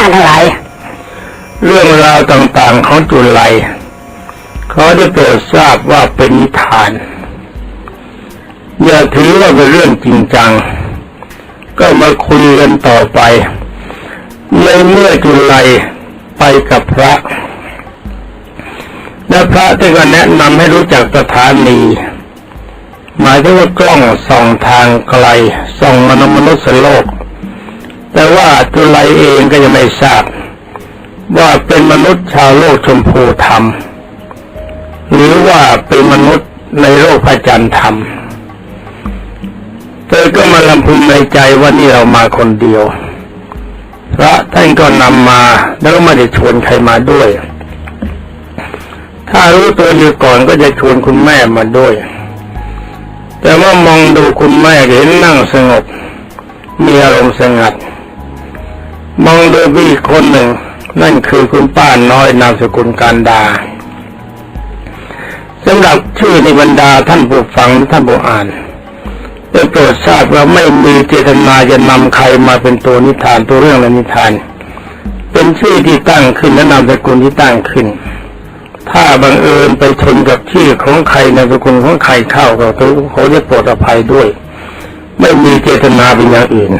าทั้งหลาย เรื่องราวต่างๆของจุลัยเขาได้โปรดทราบว่าเป็นนิทาน อย่าถือว่าเป็นเรื่องจริงจัง ก็มาคุยกันต่อไป ในเมื่อจุลัยไปกับพระและพระท่านก็แนะนำให้รู้จักสถานี หมายถึงว่ากล้องส่องทางไกลส่องมนุษย์มนุษย์โลก แต่ว่าจุลัยเองก็ยังไม่ทราบ ว่าเป็นมนุษย์ชาวโลกชมพูธรรม หรือว่าเป็นมนุษย์ในโลกพระจันทร์ธรรมเธอก็มาลำพึงในใจว่านี่เรามาคนเดียว พระท่านก็นำมาแล้วไม่ได้ชวนใครมาด้วย ถ้ารู้ตัวอยู่ก่อนก็จะชวนคุณแม่มาด้วย แต่ว่ามองดูคุณแม่เห็นนั่งสงบ มีอารมณ์สงัด มองดูพี่อีกคนหนึ่ง นั่นคือคุณป้าน้อยนามสกุลการดาสำหรับชื่อในบรรดาท่านผู้ฟังท่านผู้อ่านได้โปรดทราบว่าไม่มีเจตนาจะนำใครมาเป็นตัวนิทานตัวเรื่องและนิทาน เป็นชื่อที่ตั้งขึ้นและนามสกุลที่ตั้งขึ้น ถ้าบังเอิญไปชนกับชื่อของใครนามสกุลของใครเข้าก็เขาจะโปรดอภัยด้วย ไม่มีเจตนาเป็นอย่างอื่น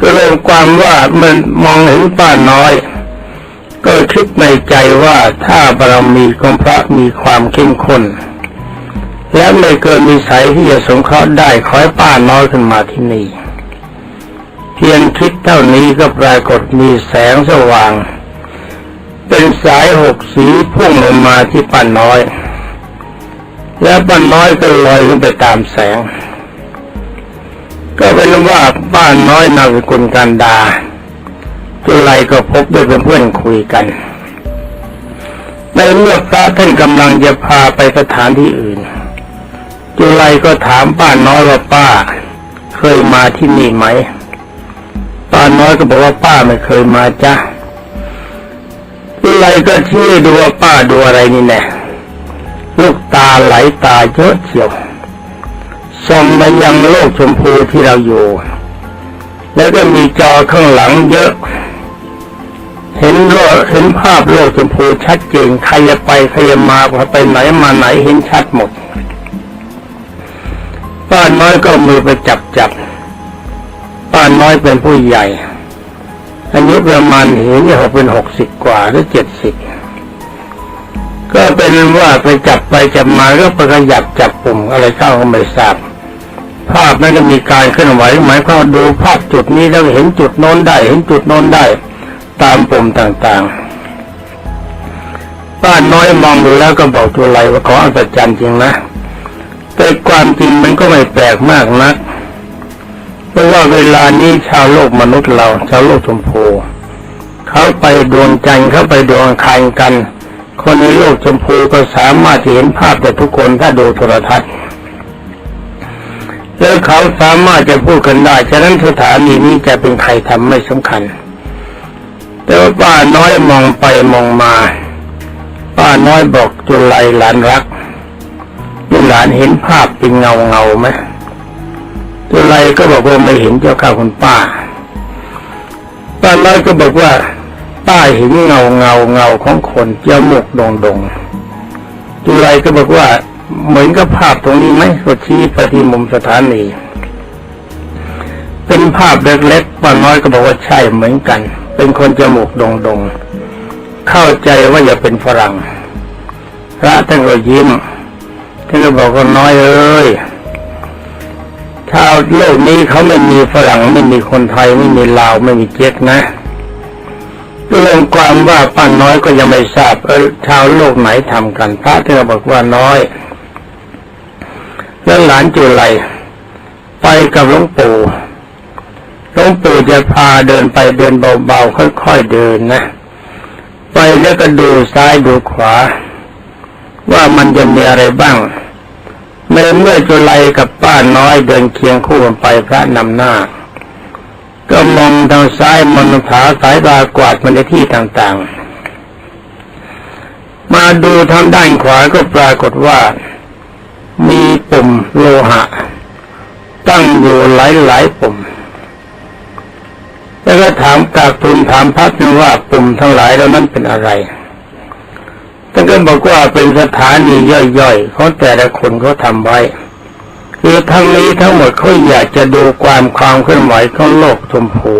ก็เลยความว่ามันมองเห็นป้าน้อย ก็คิดในใจว่าถ้าบารมีของพระมีความเข้มข้นและไม่เกินมีสายที่จะสงเคราะห์ได้ขอให้ป้าน้อยขึ้นมาที่นี่ เพียงคิดเท่านี้ก็ปรากฏมีแสงสว่าง เป็นสายหกสีพุ่งลงมาที่ป้าน้อย และป้าน้อยก็ลอยขึ้นไปตามแสง ก็เป็นว่าบ้านน้อยนามสกุลกันดาจุไรก็พบด้วยเพื่อนคุยกัน ในเมื่อพระท่านกำลังจะพาไปสถานที่อื่น จุไรก็ถามป้าน้อยว่าป้า เคยมาที่นี่ไหม ป้าน้อยก็บอกว่าป้าไม่เคยมาจ้ะจุไรก็ชี้ดูว่าป้าดูอะไรนี่แน่ลูกตาไหลตาเยอะเฉียว ส่งไปยังโลกชมพูที่เราอยู่ แล้วก็มีจอข้างหลังเยอะ เห็นโลกเห็นภาพโลกชมพูชัดเจนใครจะไปใครจะมาไปไหนมาไหนเห็นชัดหมดป้าน้อยก็มือไปจับจับป้าน้อยเป็นผู้ใหญ่อายุประมาณเห็นจะเป็นหกสิบกว่าหรือเจ็ดสิบก็เป็นว่าไปจับไปจับมาก็ไปขยับจับปุ่มอะไรเข้าก็ไม่ทราบ ภาพนั้นก็มีการเคลื่อนไหวหมายความว่าดูภาพจุดนี้แล้วเห็นจุดโน้นได้ เห็นจุดโน้นได้ ตามปุ่มต่างๆ ป้าน้อยมองดูแล้วก็บอกตัวไรว่าขออัศจรรย์จริงนะ แต่ความจริงมันก็ไม่แปลกมากนักเพราะว่าเวลานี้ชาวโลกมนุษย์เรา ชาวโลกชมพูเขาไปดวงจันทร์เขาไปดวงอังคารกัน คนในโลกชมพูก็สามารถเห็นภาพแต่ทุกคนถ้าดูโทรทัศน์ แล้วเขาสามารถจะพูดกันได้ ฉะนั้นสถานีนี้จะเป็นใครทำไม่สำคัญ แต่ว่าป้าน้อยมองไปมองมา ป้าน้อยบอกจุไรหลานรักลูกหลานเห็นภาพเป็นเงาเงาไหมจุไรก็บอกว่าไม่เห็นเจ้าข้าคุณป้า ป้าน้อยก็บอกว่า ป้าเห็นเงาเงาเงาของคนเจ้าหมกดงดงจุไรก็บอกว่า เหมือนกับภาพตรงนี้ไหมก็ชี้ไปที่มุมสถานี เป็นภาพเล็กๆป้าน้อยก็บอกว่าใช่เหมือนกัน เป็นคนจมูกดงดงเข้าใจว่าอย่าเป็นฝรั่ง พระท่านก็ยิ้มท่านก็บอกว่าน้อยเอ้ยชาวโลกนี้เขาไม่มีฝรั่งไม่มีคนไทยไม่มีลาวไม่มีเจ๊กนะเรื่องความว่าป้าน้อยก็ยังไม่ทราบเออชาวโลกไหนทำกัน พระท่านก็บอกว่าน้อย แล้วหลานจุไรไปกับหลวงปู่หลวงปู่จะพาเดินไปเดินเบาๆค่อยๆเดินนะ ไปแล้วก็ดูซ้ายดูขวา ว่ามันจะมีอะไรบ้างเมื่อเมื่อจุไรกับป้าน้อยเดินเคียงคู่กันไปพระนำหน้า ก็มองทางซ้ายมองทางขวาสายตากวาดมาในที่ต่างๆ มาดูทางด้านขวาก็ปรากฏว่า มี ปุ่มโลหะ ตั้งอยู่หลายๆปุ่ม แล้วก็ถามกาบทูลถามพระท่านว่าปุ่มทั้งหลายเหล่านั้นเป็นอะไรท่านก็บอกว่าเป็นสถานีย่อยๆของแต่ละคนเขาทำไว้คือทั้งนี้ทั้งหมดเขาอยากจะดูความความเคลื่อนไหวของโลกชมพู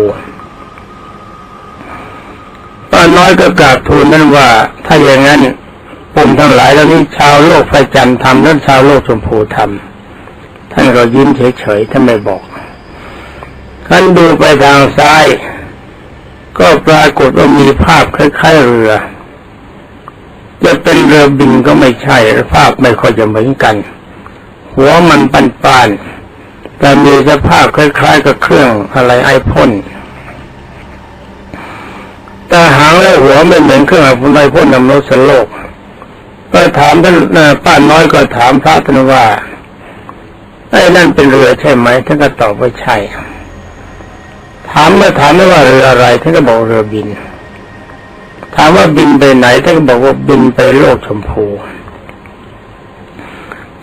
ป้าน้อยก็กราบทูลนั้นว่า ถ้าอย่างนั้น ปุ่มทั้งหลายเหล่านี้ชาวโลกพระจันทร์ทำและชาวโลกชมพูทำท่านก็ยิ้มเฉยๆท่านไม่บอกท่านดูไปทางซ้าย ก็ปรากฏว่ามีภาพคล้ายๆเรือ จะเป็นเรือบินก็ไม่ใช่ภาพไม่ค่อยจะเหมือนกัน หัวมันปานๆแต่มีสภาพคล้ายๆกับเครื่องอะไรไอพ่นแต่หางและหัวไม่เหมือนเครื่องไอพ่นนำโลกสโลก ก็ถามท่านป้าน้อยก็ถามพระท่านว่าไอ้นั่นเป็นเรือใช่ไหมท่านก็ตอบว่าใช่ถามเมื่อถามไม่ว่าเรืออะไรท่านก็บอกเรือบิน ถามว่าบินไปไหนท่านก็บอกว่าบินไปโลกชมพู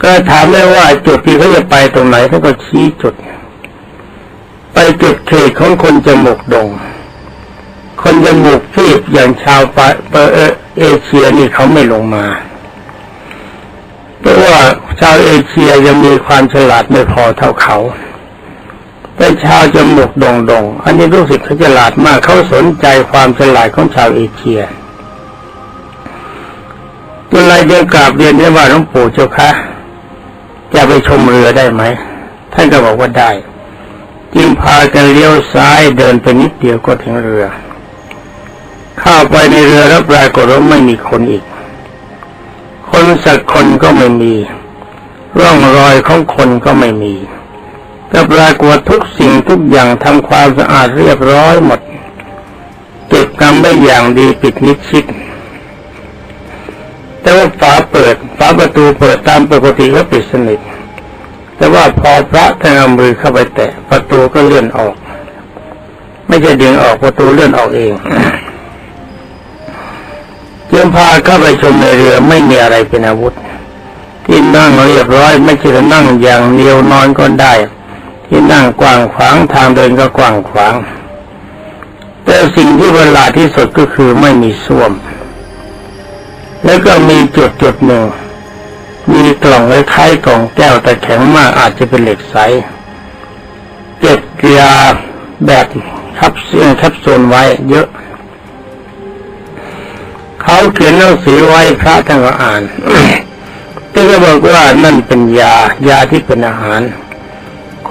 ก็ถามได้ว่าจุดที่เขาจะไปตรงไหนท่านก็ชี้จุด ไปจุดเขตของคนจมูกดง คนจมูกฟีบอย่างชาวปะเอเอเชียนี่เขาไม่ลงมา ราะว่าชาวเอเชียยังมีความฉลาดไม่พอเท่าเขาแต่ชาวจมูกดงดงอันนี้รู้สึกเขาฉลาดมากเขาสนใจความฉลาดของชาวเอเชียตัวไรเดินกราบเรียนได้ว่าหลวงปู่เจ้าคะจะไปชมเรือได้ไหมท่านก็บอกว่าได้ จึงพากันเลี้ยวซ้ายเดินไปนิดเดียวก็ถึงเรือ เข้าไปในเรือแล้วปรากฏว่าไม่มีคนอีก นสักคนก็ไม่มี ร่องรอยของคนก็ไม่มีแต่ปรากฏทุกสิ่งทุกอย่างทำความสะอาดเรียบร้อยหมดเก็บกรรมไว้อย่างดีปิดมิดชิดแต่ว่าฝาเปิดฝาประตูเปิดตามปกติก็ปิดสนิทแต่ว่าพอพระท่านเอามือเข้าไปแตะประตูก็เลื่อนออก ไม่ใช่ดึงออกประตูเลื่อนออกเอง จึงพาเข้าไปชมในเรือไม่มีอะไรเป็นอาวุธ ที่นั่งเรียบร้อยไม่ใช่นั่งอย่างเดียวนอนก็ได้ ที่นั่งกว้างขวางทางเดินก็กว้างขวาง แต่สิ่งที่ประหลาดที่สุดก็คือไม่มีส้วม แล้วก็มีจุดจุดหนึ่งมีกล่องคล้ายกล่องแก้วแต่แข็งมากอาจจะเป็นเหล็กใสเก็บยาแบบทับเสื้อทับโซนไว้เยอะ เขาเขียนหนังสือไว้พระท่านก็อ่านที่ก็บอกว่านั่นเป็นยายาที่เป็นอาหาร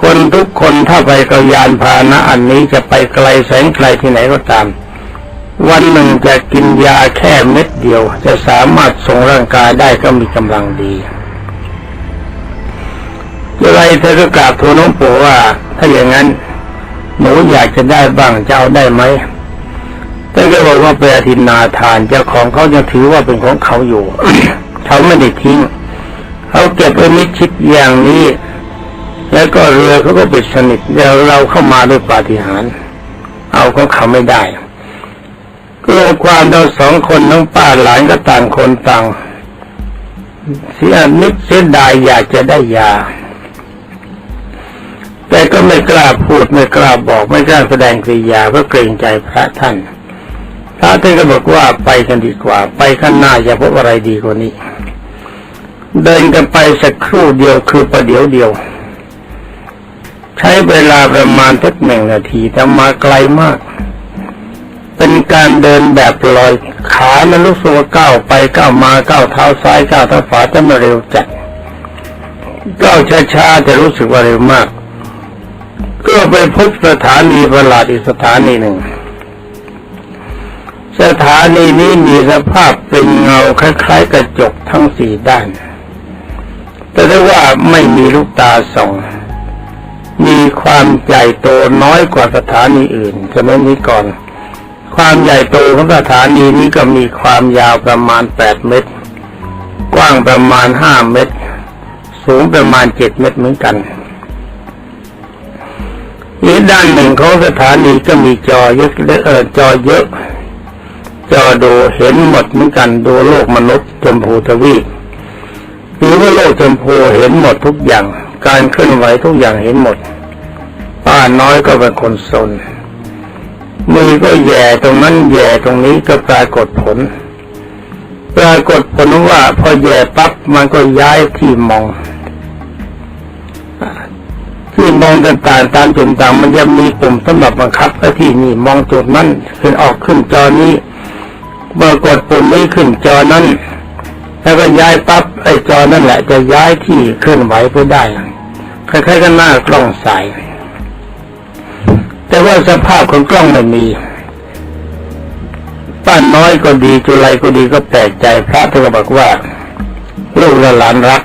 คนทุกคนถ้าไปกับยานพาหนะอันนี้จะไปไกลแสนไกลที่ไหนก็ตาม วันหนึ่งจะกินยาแค่เม็ดเดียว จะสามารถส่งร่างกายได้ก็มีกำลังดีอะไรเธอก็กราบทูลน้องปู่ว่า ถ้าอย่างนั้นหนูอยากจะได้บ้างจะเอาได้ไหม ท่านก็บอกว่าเป็นอธินาทานเจ้าของเขายังถือว่าเป็นของเขาอยู่ เขาไม่ได้ทิ้ง เขาเก็บไว้มิชิดอย่างนี้ แล้วก็เรือเขาก็ปิดสนิทเดี๋ยวเราเข้ามาด้วยปาฏิหาริย์เอาของเขาไม่ได้เก็ความเราสองคนน้องป้าหลานก็ต่างคนต่างเสียนิดเสียดายอยากจะได้ยา แต่ก็ไม่กล้าพูดไม่กล้าบอกไม่กล้าแสดงกริยาเพราะเกรงใจพระท่าน ระท่านก็บอกว่าไปกันดีกว่า ไปข้างหน้าอย่าพบอะไรดีกว่านี้ เดินกันไปสักครู่เดียวคือประเดี๋ยวเดียว ใช้เวลาประมาณสักหนึ่งนาทีแต่มาไกลมาก เป็นการเดินแบบลอยขามันรู้สึกว่าก้าวไปก้าวมาก้าวเท้าซ้ายก้าวเท้าขวาจะม่เร็วจัดก้าวช้าๆแต่รู้สึกว่าเร็วมาก ก็ไปพบสถานีประหลาดอีกสถานีหนึ่ง สถานีนี้มีสภาพเป็นเงาคล้ายๆ กระจกทั้งสี่ด้าน แต่ได้ว่าไม่มีลูกตาส่อง มีความใหญ่โตน้อยกว่าสถานีอื่นจะไม่นี้ก่อน ความใหญ่โตของสถานีนี้ก็มีความยาวประมาณแปดเมตร กว้างประมาณห้าเมตร สูงประมาณเจ็ดเมตรเหมือนกันอีกด้านหนึ่งของสถานีก็มีจอเยอะเออจอเยอะ จอดูเห็นหมดเหมือนกันดูโลกมนุษย์ชมพูทวีปหรือว่าโลกชมพูเห็นหมดทุกอย่าง การเคลื่อนไหวทุกอย่างเห็นหมด ป้าน้อยก็เป็นคนสนมือก็แย่ตรงนั้นแย่ตรงนี้ก็ปรากฏผล ปรากฏผลว่าพอแย่ปั๊บมันก็ย้ายที่มองที่มองต่างๆตามจุดต่างมันจะมีปุ่มสำหรับบังคับไอ้ที่นี่มองจุดนั้นขึ้นออกขึ้นจอนี้ เมื่อกดปุ่มนี้ขึ้นจอนั้น แล้วก็ย้ายปั๊บไอ้จอนั่นแหละ จะย้ายที่เคลื่อนไหวไปได้คล้ายๆกับหน้ากล้องใสแต่ว่าสภาพของกล้องไม่มีป้าน้อยก็ดีจุไรก็ดีก็แปลกใจพระท่านก็บอกว่า ลูกและหลานรัก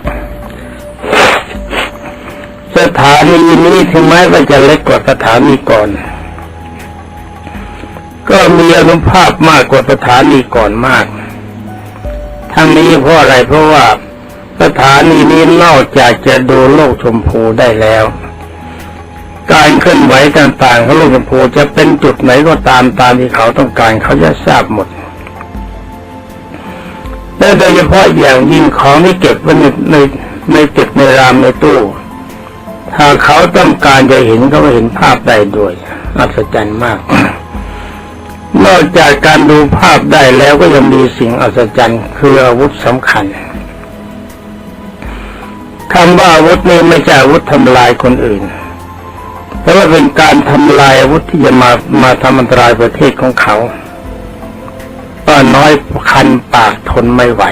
สถานีนี้ถึงแม้ว่าจะเล็กกว่าสถานีก่อน ก็มีอนุภาพมากกว่าสถานีก่อนมาก ทั้งนี้เพราะอะไรเพราะว่าสถานีนี้นอกจากจะดูโลกชมพูได้แล้ว การเคลื่อนไหวต่างๆของโลกชมพูจะเป็นจุดไหนก็ตามตามที่เขาต้องการเขาจะทราบหมดและโดยเฉพาะอย่างยิ่งของที่เก็บไว้ในในในตึกในรามในตู้ ถ้าเขาต้องการจะเห็นก็เห็นภาพได้ด้วยอัศจรรย์มาก นอกจากการดูภาพได้แล้วก็ยังมีสิ่งอัศจรรย์คืออาวุธสำคัญคำว่าอาวุธนี้ไม่ใช่อาวุธทำลายคนอื่น แต่ว่าเป็นการทำลายอาวุธที่จะมามาทำอันตรายประเทศของเขาป้าน้อยคันปากทนไม่ไหว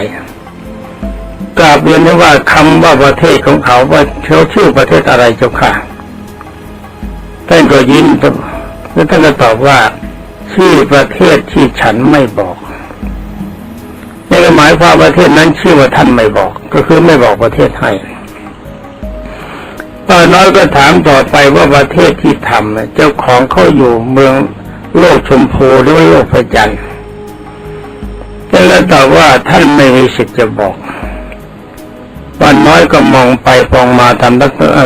กราบเรียนได้ว่าคำว่าประเทศของเขาว่าเขาชื่อประเทศอะไรเจ้าค่ะท่านก็ยิ้มแล้วท่านก็ตอบว่า ชื่อประเทศที่ฉันไม่บอกนี่หมายความประเทศนั้นชื่อว่าท่านไม่บอก ก็คือไม่บอกประเทศให้ป้าน้อยก็ถามต่อไปว่าประเทศที่ทำเจ้าของเขาอยู่เมืองโลกชมพูหรือว่าโลกพระจันทร์แต่แล้วตอบว่าท่านไม่มีสิทธิ์จะบอกป้าน้อยก็มองไปมองมาทำ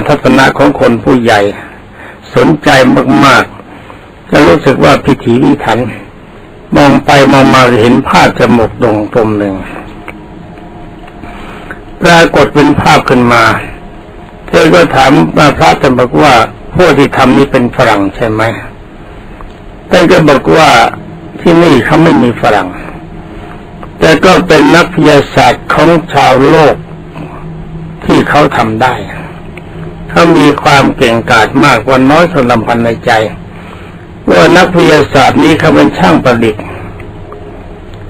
ทัศนะของคนผู้ใหญ่ สนใจมากๆ จะรู้สึกว่าพิถีพิถัน มองไปมองมาเห็นภาพจมูกดงตมหนึ่งปรากฏเป็นภาพขึ้นมาเธอก็ถามพระท่านบอกว่าพวกที่ทำนี้เป็นฝรั่งใช่ไหมท่านก็บอกว่าที่นี่เขาไม่มีฝรั่ง แต่ก็เป็นนักวิทยาศาสตร์ของชาวโลกที่เขาทำได้ เขามีความเก่งกาจมากกว่าน้อยสนลำพันในใจ ว่านักวิทยาศาสตร์นี้เขาเป็นช่างประดิษฐ์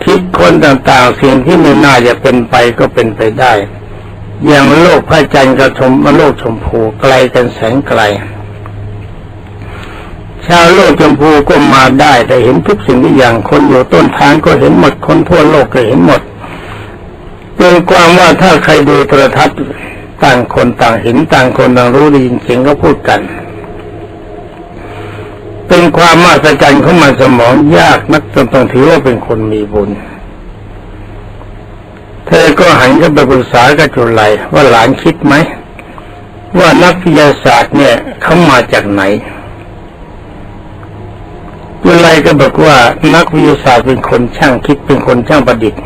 คิดคนต่างๆ สิ่งที่ไม่น่าจะเป็นไปก็เป็นไปได้ อย่างโลกพระจันทร์กับชมโลกชมพูไกลกันแสนไกล ชาวโลกชมพูก็มาได้แต่เห็นทุกสิ่งทุกอย่างคนอยู่ต้นทางก็เห็นหมดคนทั่วโลกก็เห็นหมดเป็นความว่าถ้าใครดูโทรทัศน์ต่างคนต่างเห็นต่างคนต่างรู้ได้ยินเสียงก็พูดกัน เป็นความมหัศจรรย์ของมันสมองยากนักจนต้องถือว่าเป็นคนมีบุญ เธอก็หันเข้าไปปรึกษากับจุลัยว่าหลานคิดไหม ว่านักวิทยาศาสตร์เนี่ยเขามาจากไหนจุลัยก็บอกว่านักวิทยาศาสตร์เป็นคนช่างคิดเป็นคนช่างประดิษฐ์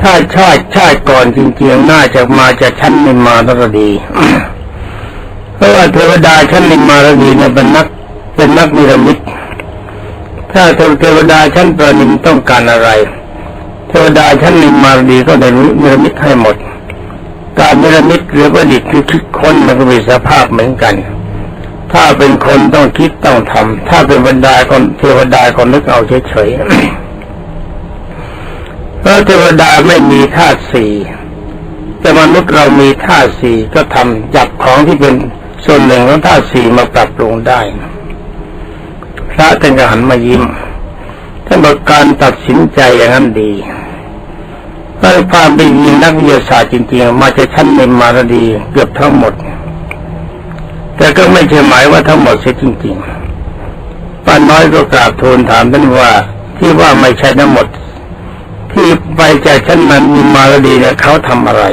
ถ้าชาติชาติก่อนจริงๆน่าจะมาจากชั้นนิมมารดี เพราะว่าเทวดาชั้นนิมมารดีเนี่ยเป็นนักเป็นนักนิรมิตถ้าเทวดาชั้นประนิมต้องการอะไร เทวดาชั้นนิมมารดีก็ได้นิรมิตให้หมด การนิรมิตหรือประดิษฐ์คือคิดค้นมันก็มีสภาพเหมือนกัน ถ้าเป็นคนต้องคิดต้องทำถ้าเป็นบรรดาคนเทวดาคนนึกเอาเฉยๆเพราะเทวดาไม่มีธาตุสี่แต่มนุษย์เรามีธาตุสี่ก็ทำจับของที่เป็น ส่วนหนึ่งของธาตุสี่มาปรับปรุงได้พระท่านก็หันมายิ้มท่านบอกการตัดสินใจอย่างนั้นดีเพราะความเป็นยินนักวิทยาศาสตร์จริงๆ มาจากชั้นเนมารดีเกือบทั้งหมด แต่ก็ไม่ใช่หมายว่าทั้งหมดเสียจริงๆป้าน้อยก็กราบทูลถามท่านว่าที่ว่าไม่ใช่ทั้งหมด ที่ไปจากชั้นมันมีมารดีเนี่ยเขาทำอะไร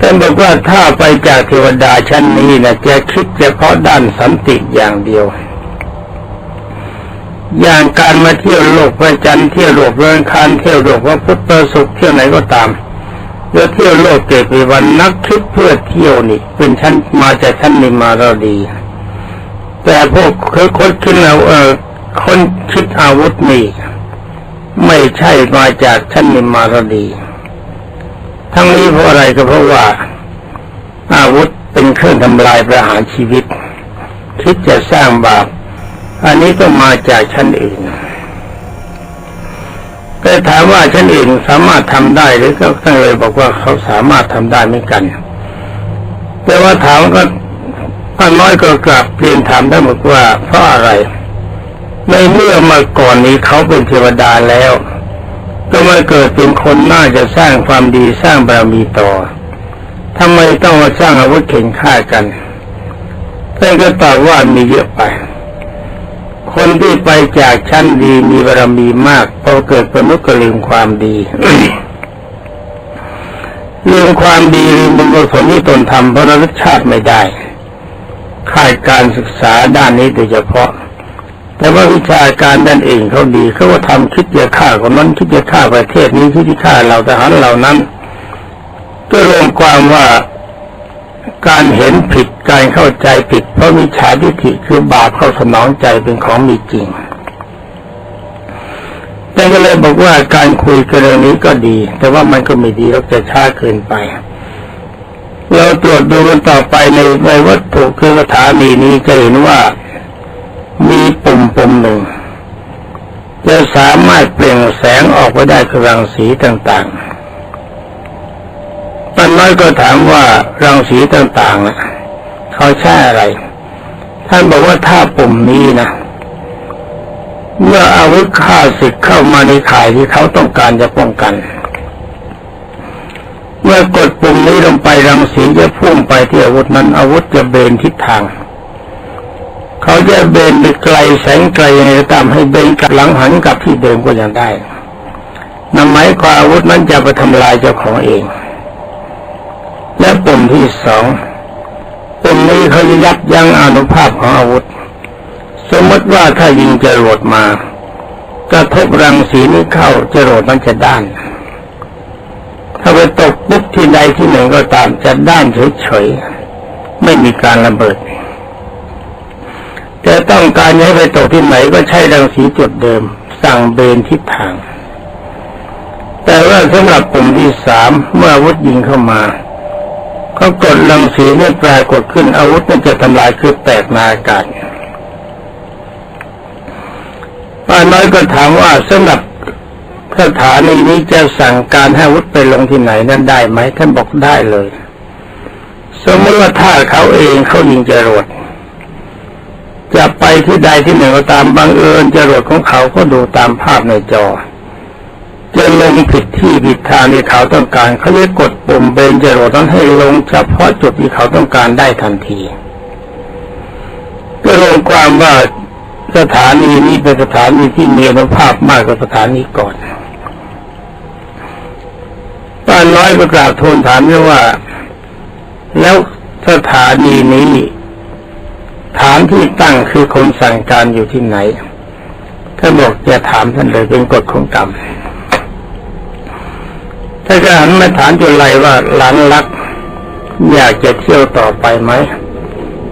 ท่านบอกว่าถ้าไปจากเทวดาชั้นนี้นะจะคิดเฉพาะด้านสันติอย่างเดียว อย่างการมาเที่ยวโลกพระจันทร์เที่ยวโลกเรือนคานเที่ยวโลกพระพุทธสุขเที่ยวไหนก็ตามเรือเที่ยวโลกเกิดปีวันนักคิดเพื่อเที่ยวนี่เป็นชั้นมาจากชั้นนิมมาเราดี แต่พวกคือคนคิดเอาเออคนคิดอาวุธนี่ไม่ใช่มาจากชั้นนิมมาเราดี ทั้งนี้เพราะอะไรก็เพราะว่า อาวุธเป็นเครื่องทำลายประหารชีวิต คิดจะสร้างบาป อันนี้ก็มาจากชั้นอื่นก็ถามว่าชั้นอื่นสามารถทำได้หรือก็ท่านเลยบอกว่าเขาสามารถทำได้เหมือนกัน แต่ว่าถามก็ป้าน้อยก็กลับเรียนถามได้บอกว่าเพราะอะไร ในเมื่อมาก่อนนี้เขาเป็นเทวดาแล้ว ก็มาเกิดเป็นคนน่าจะสร้างความดีสร้างบารมีต่อทำไมต้องมาสร้างอาวุธเข็นฆ่ากันท่านก็ตอบว่ามีเยอะไป คนที่ไปจากชั้นดีมีบารมีมากพอเกิดเป็นมนุษย์ก็ลืมความดีลืมความดีลืมบุญกุศลที่ตนทำเพราะรสชาติไม่ได้ขาดการศึกษาด้านนี้โดยเฉพาะ แต่ว่าวิชาการด้านเองเขาดีเขาก็ทำคิดจะฆ่าคนนั้นคิดจะฆ่าประเทศนี้คิดจะฆ่าเราทหารเหล่านั้นก็รวมความว่าการเห็นผิดการเข้าใจผิด เพราะมิจฉาทิฏฐิคือบาปเข้าสนองใจเป็นของมีจริงแต่ก็เลยบอกว่าการคุยกันเรื่องนี้ก็ดี แต่ว่ามันก็ไม่ดีแล้วจะช้าเกินไป เราตรวจดูกันต่อไปในในวัตถุคือสถานีนี้จะเห็นว่ามี มปุ่มหนึ่งจะสามารถเปล่งแสงออกไปได้คือรังสีต่างๆป้าน้อยก็ถามว่ารังสีต่างๆนะเขาใช้อะไร ท่านบอกว่าถ้าปุ่มนี้นะเมื่ออาวุธฆ่าศึกเข้ามาในข่ายที่เขาต้องการจะป้องกัน เมื่อกดปุ่มนี้ลงไปรังสีจะพุ่งไปที่อาวุธนั้นอาวุธจะเบนทิศทาง เขาจะเบนไปไกลแสงไกลยังไงก็ตามให้เบนกลับหลังหันกลับที่เดิมก็ยังได้นำหมายความอาวุธนั้นจะไปทำลายเจ้าของเอง และปุ่มที่สองปุ่มนี้เขาจะยับยั้งอนุภาพของอาวุธ สมมติว่าถ้ายิงจรวดมากระทบรังสีนี้เข้าจรวดมันจะด้าน ถ้าไปตกปุ๊บที่ใดที่หนึ่งก็ตามจะด้านเฉยๆไม่มีการระเบิด แต่ต้องการให้ไปตกที่ไหนก็ใช้รังสีจุดเดิม สั่งเบนทิศทาง แต่ว่าสำหรับปุ่มที่สามเมื่ออาวุธยิงเข้ามาเขากดรังสีนี่ปรากฏขึ้นอาวุธมันจะทำลายคือแตกนาอากาศป้าน้อยก็ถามว่าสำหรับสถานีนี้จะสั่งการให้วุธไปลงที่ไหนนั่นได้ไหมท่านบอกได้เลย สมมติว่าถ้าเขาเองเขายิงจรวด ที่ใดที่หนึ่งก็ตามบังเอิญจรวดของเขาก็ดูตามภาพในจอจะลงผิดที่ผิดทางที่เขาต้องการเขาจะกดปุ่มเบนจรวดต้องให้ลงเฉพาะจุดที่เขาต้องการได้ทันที ก็รวมความว่าสถานีนี้เป็นสถานีที่มีอนุภาพมากกว่าสถานีก่อนป้าน้อยประกาศทูลถามว่า แล้วสถานีนี้ ฐานที่ตั้งคือคนสั่งการอยู่ที่ไหนท่านบอกจะถามท่านเลยเป็นกฎของกรรมถ้าก็หันมาถามจุลัยว่าหลานรัก อยากจะเที่ยวต่อไปไหม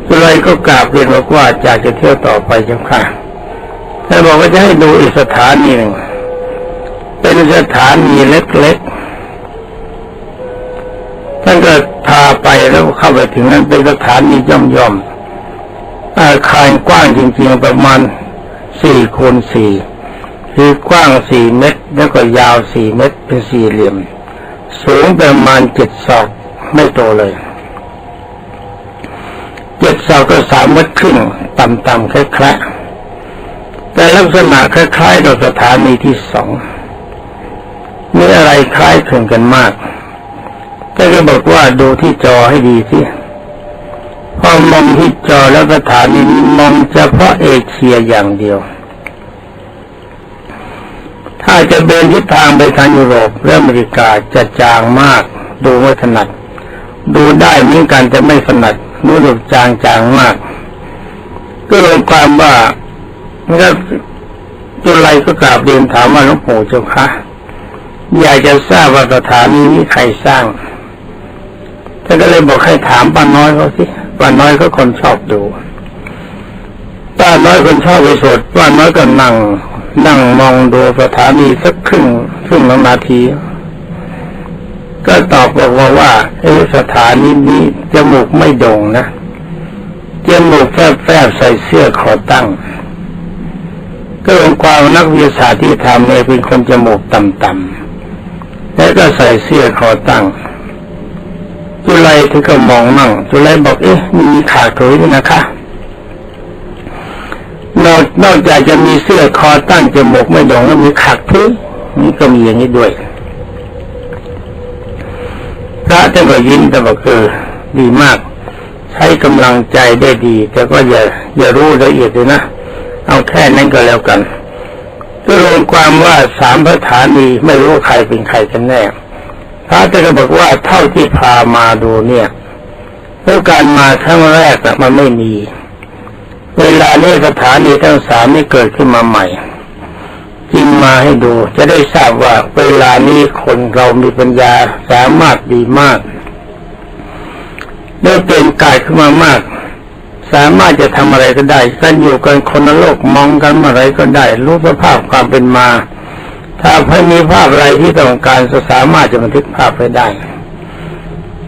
จุลัยก็กราบเรียนบอกว่าอยากจะเที่ยวต่อไปจังค่ะท่านบอกว่าจะให้ดูอีกสถานีหนึ่งเป็นสถานีเล็กๆท่านก็พาไปแล้วเข้าไปถึงนั้นเป็นสถานีย่อมย่ อาคารกว้างจริงๆประมาณสี่คูณสี่คือกว้างสี่เมตร แล้วก็ยาวสี่เมตรเป็นสี่เหลี่ยม สูงประมาณเจ็ดศอกไม่โตเลยเจ็ดศอกก็สามเมตรครึ่งต่ำๆคล้ายๆแต่ลักษณะคล้ายๆกับสถานีที่สองมีอะไรคล้ายคลึงกันมากท่ก็บอกว่าดูที่จอให้ดีสิ พอมองที่จอแล้วสถานีมองเฉพาะเอเชียอย่างเดียว ถ้าจะเบนทิศทางไปทางยุโรปและอเมริกาจะจางมาก ดูไม่ถนัด ดูได้เหมือนกันจะไม่ถนัดรู้สึกจางจางมาก ก็รวมความว่าก็จุลัยก็กราบเรียนถามว่าหลวงปู่เจ้าคะอยากจะทราบว่าสถานีนี้ใครสร้างท่านก็เลยบอกให้ถามป้าน้อยเขาสิ ป้าน้อยก็คนชอบดูปั้น้อยคนชอบไปสดป้าน้อยก็นั่งนั่งมองดูสถานีสักครึ่งครึ่งนาที ก็ตอบบอกว่าว่าเออสถานีนี้จมูกไม่โด่งนะจมูกแฟบๆใส่เสื้อคอตั้ง ก็เป็นความนักวิทยาศาสตร์ที่ทำเนี่ยเป็นคนจมูกต่ำๆแล้วก็ใส่เสื้อคอตั้ง จุไลถึงก็มองมั่งจุไลบอกเอ๊ะมีขาดถุยด้วยนะคะนอกนอกจากจะมีเสื้อคอตั้งจมูกไม่ด่งแล้วมีขักพื้นนี่ก็มีอย่างนี้ด้วยพระท่านก็ยิ้มแต่บอกเออดีมาก ใช้กำลังใจได้ดี แต่ก็อย่าอย่ารู้ละเอียดเลยนะเอาแค่นั้นก็แล้วกันก็รวมความว่าสามสถานีไม่รู้ใครเป็นใครกันแน่ พระท่านก็บอกว่าเท่าที่พามาดูเนี่ยเมื่อการมาครั้งแรกมันไม่มี เวลานี้สถานีทั้งสามนี่เกิดขึ้นมาใหม่จึงมาให้ดู จะได้ทราบว่าเวลานี้คนเรามีปัญญาสามารถดีมากเมื่อเป็นกายขึ้นมามาก สามารถจะทำอะไรก็ได้กันอยู่กันคนโลกมองกันอะไรก็ได้ รู้สภาพความเป็นมา ถ้าไม่มีภาพอะไรที่ต้องการจะสามารถจะบันทึกภาพไว้ได้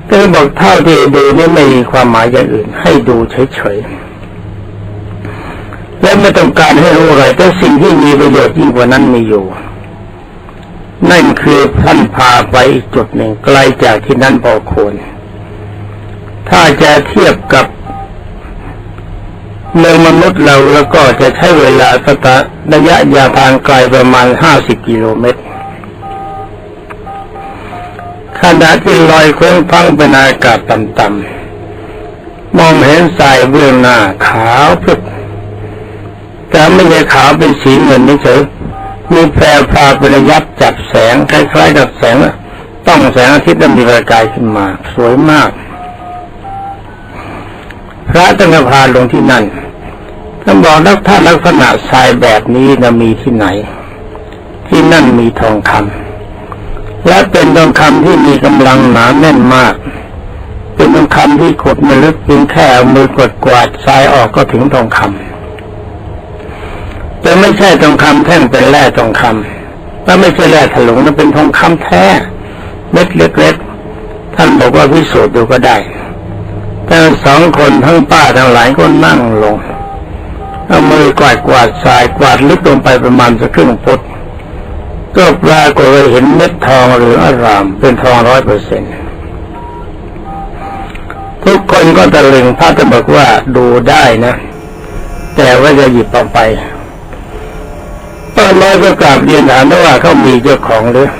ก็บอกเท่าที่ดูนี่ไม่มีความหมายอย่างอื่น ให้ดูเฉยๆ และไม่ต้องการให้รู้อะไรแต่สิ่งที่มีประโยชน์ยิ่งกว่านั้นมีอยู่ นั่นคือท่านพาไปอีกจุดหนึ่งไกลจากที่นั้นพอควรถ้าจะเทียบกับ เมืองมนุษย์เราแล้วก็จะใช้เวลาสตะระยะยาทางไกลประมาณห้าสิบกิโลเมตรขณะที่ลอยเคว้งพังเป็นอากาศต่ำๆมองเห็นสายเบื้องหน้าขาวพึกแต่ไม่ใช่ขาวเป็นสีเงินนี่เฉยมีแพรพาเป็นระยับจับแสงคล้ายๆกับแสงต้องแสงอาทิตย์นั้นมีประกายขึ้นมา สวยมาก พระตั้งพาลงที่นั่นท่านบอกแล้วถ้าลักษณะทรายแบบนี้จะมีที่ไหน ที่นั่นมีทองคำและเป็นทองคำที่มีกำลังหนาแน่นมาก เป็นทองคำที่ขุดม่ลึกเพียงแค่เอามือกดกวาดทรายออกก็ถึงทองคำแต่ไม่ใช่ทองคำแท่งเป็นแร่ทองคำถ้าไม่ใช่แร่ถลุงนั่นเป็นทองคำแท้เม็ดเล็กๆท่านบอกว่าพิสูจน์ดูก็ได้ ทั้งสองคนทั้งป้าทั้งหลายก็นั่งลงเอามือกวาดกวาดทรายกวาดลึกลงไปประมาณสักครึ่งฟุตก็ปรากฏว่าเห็นเม็ดทองหรืออาราม เป็นทองร้อยเปอร์เซ็นต์ทุกคนก็ตะลึงพระจะบอกว่าดูได้นะ แต่ว่าจะหยิบเอาไปป้าน้อยก็กราบเรียนถามว่าเขามีเจ้าของหรือ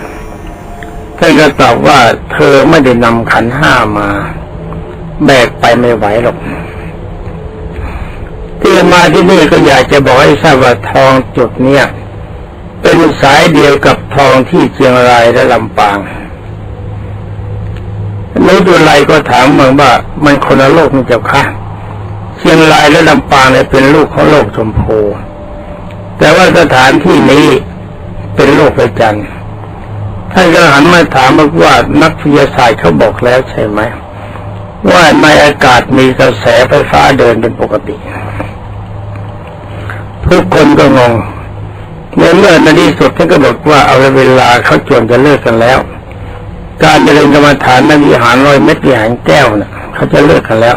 ท่านก็ตอบว่าเธอไม่ได้นำขันห้ามา แบกไปไม่ไหวหรอกที่มาที่นี่ก็อยากจะบอกให้ทราบว่าทองจุดเนี้ยเป็นสายเดียวกับทองที่เชียงรายและลำปางนู้ดูไรก็ถามเมืองว่า มันคนละโลกนี่เจ้าค่ะเชียงรายและลำปางเนี่ยเป็นลูกของโลกชมพูแต่ว่าสถานที่นี้เป็นโลกประจันทร์ท่านก็หันมาถามว่านักวิทยาศาสตร์เขาบอกแล้วใช่ไหม ว่าในอากาศมีกระแสไฟฟ้าเดินเป็นปกติ ทุกคนก็งงในเมื่อในที่สุดท่านก็บอกว่าเอาเวลาเขาจวนจะเลิกกันแล้ว การเจริญกรรมฐานในวิหารร้อยเม็ดวิหารแก้วนะ่ะเขาจะเลิกกันแล้ว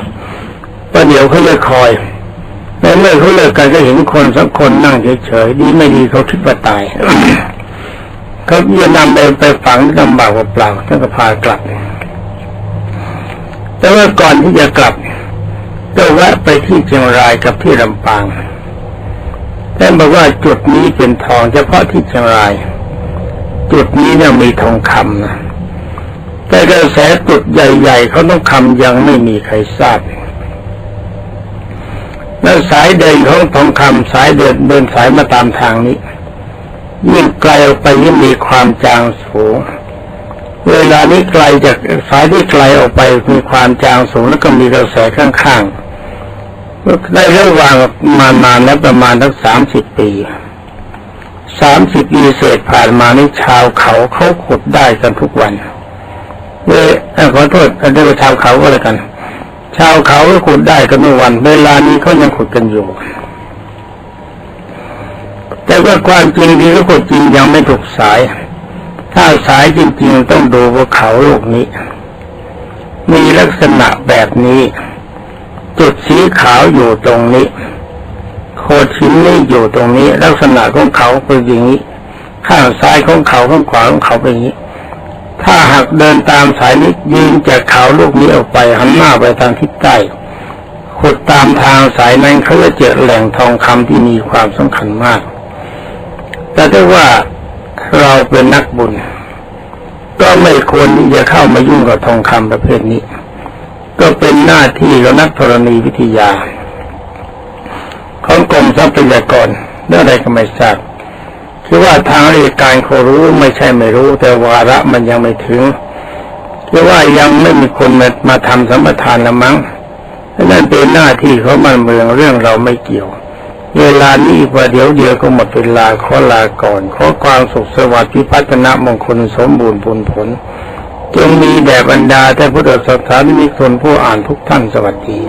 ประเดี๋ยวเขาจะคอยในเมื่อเขาเลิกกันก็เห็นคนสักคนนั่งเฉยๆดีไม่ดีเขาคิดว่าตายเขาจะนำไปไปฝังลำบากเปล่าท่านก็พากลับ แต่ว่าก่อนที่จะกลับก็แวะไปที่เชียงรายกับที่ลำปางท่านบอกว่าจุดนี้เป็นทองเฉพาะที่เชียงราย จุดนี้เนี่ยมีทองคำนะแต่กระแสจุดใหญ่ ๆเขาต้องคำยังไม่มีใครทราบแล้วสายเดินของทองคำสายเดินเดินสายมาตามทางนี้ยิ่งไกลออกไปยิ่งมีความจางสูง เวลานี้ไกลจากสายที่ไกลออกไปมีความจางสูงแล้วก็มีกระแสข้างๆได้ระหว่างมานานแล้วประมาณทั้งสามสิบปีสามสิบปีเศษผ่านมานี่ชาวเขาเขาขุดได้กันทุกวันเวขอโทษเรียกว่าชาวเขาก็แล้วกัน ชาวเขาก็ขุดได้กันทุกวัน เวลานี้เขายังขุดกันอยู่ แต่ว่าความจริงดีก็คนจริงยังไม่ถูกสาย ถ้าสายจริงๆต้องดูว่าเขาลูกนี้ มีลักษณะแบบนี้ จุดสีขาวอยู่ตรงนี้ โคดหินนี่อยู่ตรงนี้ ลักษณะของเขาเป็นอย่างนี้ ข้างซ้ายของเขาข้างขวาของเขาเป็นอย่างนี้ ถ้าหากเดินตามสายนี้ยืนจากเขาลูกนี้ออกไปหันหน้าไปทางทิศใต้ขุดตามทางสายนั้นเขาจะเจอแหล่งทองคำที่มีความสำคัญมาก แต่ถ้ว่า เราเป็นนักบุญ ก็ไม่ควรที่จะเข้ามายุ่งกับทองคำประเภทนี้ ก็เป็นหน้าที่ของนักธรณีวิทยา ของกรมทรัพยากรเรื่องอะไรก็ไม่ทราบคือว่าทางราชการเขารู้ไม่ใช่ไม่รู้ แต่วาระมันยังไม่ถึงคือว่ายังไม่มีคนมามาทำสัมปทานละมั้งนั่นเป็นหน้าที่ของมันเมืองเรื่องเราไม่เกี่ยว เวลานี้ประเดี๋ยวเดียวก็หมดเวลาขอลาก่อน ขอความสุขสวัสดิ์พิพัฒนมงคลสมบูรณ์ผลผล จงมีแด่บรรดาแต่พุทธศาสนิกชนผู้อ่านทุกท่านสวัสดี